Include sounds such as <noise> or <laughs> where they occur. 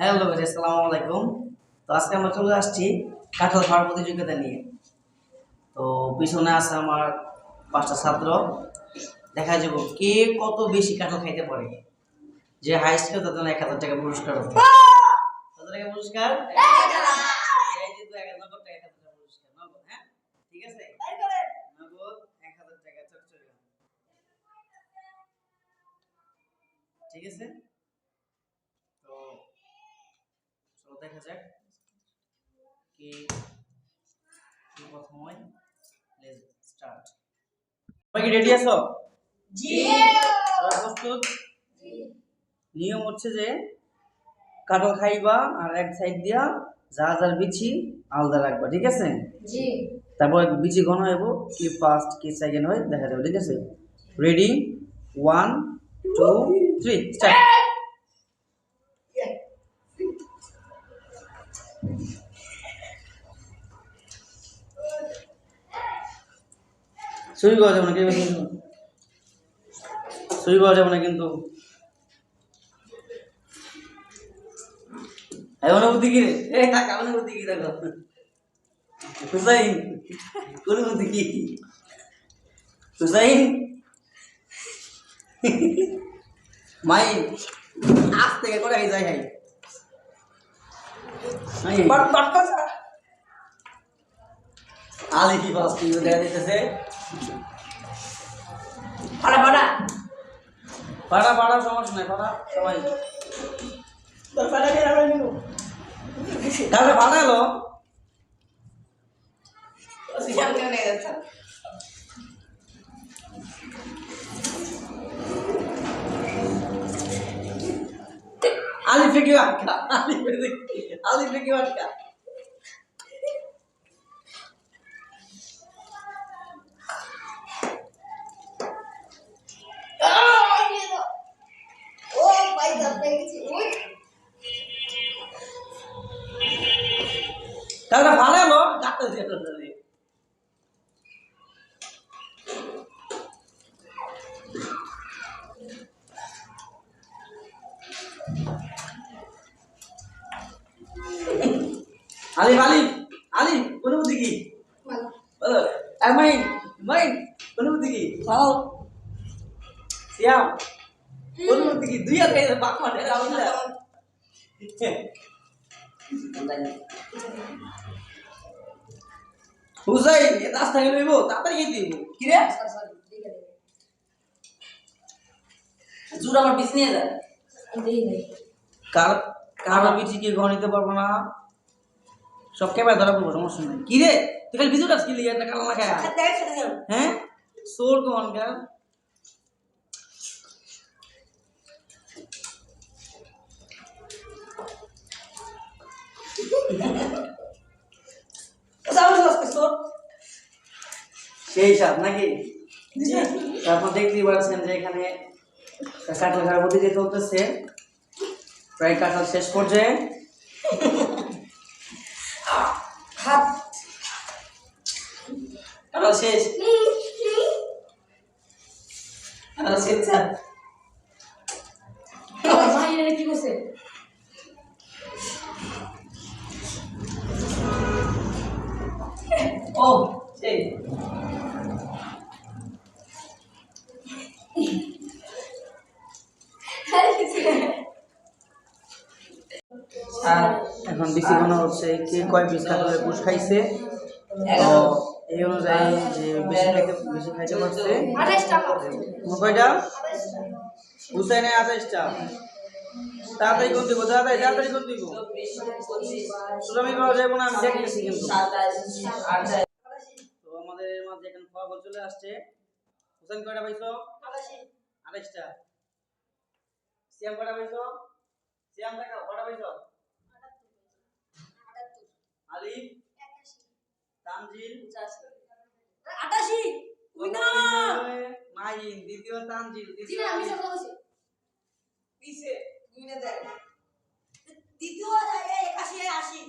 Hello আসসালামু আলাইকুম। তো আজকে আমরা চলে আসছি কাঁঠাল খাওয়ার প্রতিযোগিতা নিয়ে। তো পিছনে আছে আমার পাঁচটা ছাত্র। দেখা যাব কে কত বেশি কাঁঠাল খাইতে পারে। যে হাইস্ট করে তার জন্য এক হাজার টাকা পুরস্কার হবে। কত টাকা পুরস্কার? এই যে তো এক হাজার নগদ টাকা, এক হাজার টাকা পুরস্কার নগদ হ্যাঁ ঠিক আছে নগদ এক হাজার টাকা চটচড়ি ঠিক আছে তো চলো দেখা যাক। কি কি প্রথম হয়? লেটস স্টার্ট সবাই কি রেডি আছো? জি। সবাই প্রস্তুত? নিয়ম হচ্ছে যে কাটল খাইবা আর এক সাইড দিয়া যা যার বিচি আলাদা রাখবা ঠিক আছে? জি। তারপর বিচি ঘন হইব কি ফার্স্ট কি সেকেন্ড হয় দেখা যাবে ঠিক আছে? Ready one two three start শুরু পাওয়া যাবে না কিন্তু শুরু পাওয়া যাবে না কিন্তু। হুসাইন মাই, আজ থেকে করে যাই হাই? আলি কি ফার্স্ট কি দেখা দিতেছে? পাড়া পাড়া। পাড়া পাড়া সমস্যা নাই পাড়া সবাই। তোর পাড়া তাহলে বানালো সিজান কে আটকা আটকা। তাহলে বানালো ডাক্তার দিয়ে আলিফ আলিফ আলিফ অনুভূতি কি? বলো আর মাইন মাইন অনুভূতি কি? খাও সিয়াম অনুভূতি কি? দুই <laughs> তাড়াতাড়ি গিয়ে দিব কি রে? জুর আমার পিছ নিয়ে যা। কার কার পিছি কি ঘর নিতে পারব না। সব কেবার ধরা পড়ব সমস্যা নেই। কি রে? তুই খালি লিয়ে? একটা কালা লাগায় হ্যাঁ? সোর কোন কার সেই সাপ নাকি? তারপর দেখতেই পাচ্ছেন যে এখানে কাঁঠাল খাওয়ার মধ্যে চলতেছে প্রায় কাঁঠাল শেষ পর্যায়ে। হাত। কাঁঠাল শেষ। কাঁঠাল শেষ স্যার। কি করছে? ও সেই। এখন বেশি হচ্ছে। কে কয় পিস কাঁঠালের খাইছে? তো এই অনুযায়ী যে বেশি খাইতে বেশি খাইতে পারছে। কয়টা? হুসাইনে আঠাইশটা তাড়াতাড়ি কোন দিব? তাড়াতাড়ি তাড়াতাড়ি কোন দিব? সুরামি পাওয়া যাবে না আমি দেখতেছি কিন্তু। চলে আসছে। হুসাইন কয়টা পাইছো? আঠাইশটা সিয়াম কয়টা পাইছো? সিয়াম দেখাও কয়টা পাইছো? আলিফ। তানজিল। আটাশি! কত পাইছে? মাহিন দ্বিতীয় তানজিল তৃতীয় আলিফ। পিছে দুইটা দেয়। দ্বিতীয় একাশি আশি।